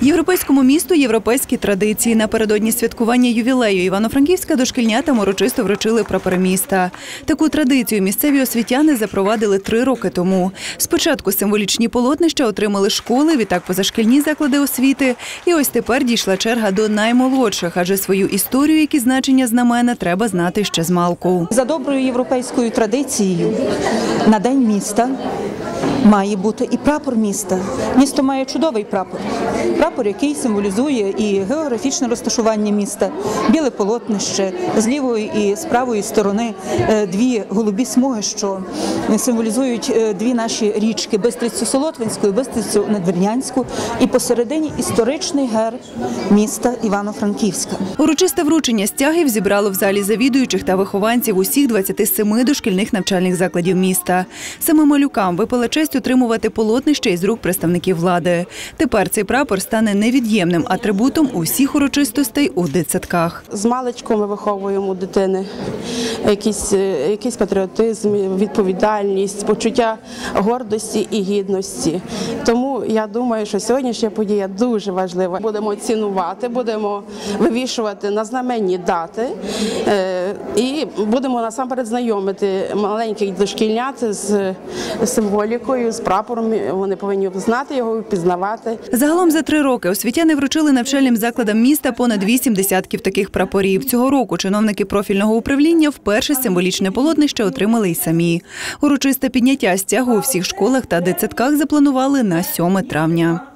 Європейському місту європейські традиції. Напередодні святкування ювілею Івано-Франківська дошкільнятам урочисто вручили прапори міста. Таку традицію місцеві освітяни запровадили три роки тому. Спочатку символічні полотнища отримали школи, відтак позашкільні заклади освіти. І ось тепер дійшла черга до наймолодших, адже свою історію, які значення знамена, треба знати ще з малку. За доброю європейською традицією на день міста має бути і прапор міста. Місто має чудовий прапор. Прапор, який символізує і географічне розташування міста, біле полотнище з лівої і з правої сторони е, дві голубі смуги, що символізують е, дві наші річки Бистрицю Солотвинську і Бистрицю Надвірнянську, і посередині історичний герб міста Івано-Франківська. Урочисте вручення стягів зібрало в залі завідуючих та вихованців усіх 27 дошкільних навчальних закладів міста. Саме малюкам випала честь отримувати полотнище із рук представників влади. Тепер цей прапор стане невід'ємним атрибутом усіх урочистостей у дитсадках. З маличку ми виховуємо дитини якийсь, е, якийсь патріотизм, відповідальність, почуття гордості і гідності. Тому я думаю, що сьогоднішня подія дуже важлива. Будемо цінувати, будемо вивішувати на знаменні дати е, і будемо насамперед знайомити маленьких дошкільнят з символікою, з прапором. Вони повинні знати його, впізнавати. Загалом за три роки освітяни вручили навчальним закладам міста понад вісім десятків таких прапорів. Цього року чиновники профільного управління вперше символічне полотнище отримали й самі. Урочисте підняття стягу у всіх школах та дитсадках запланували на 7 травня.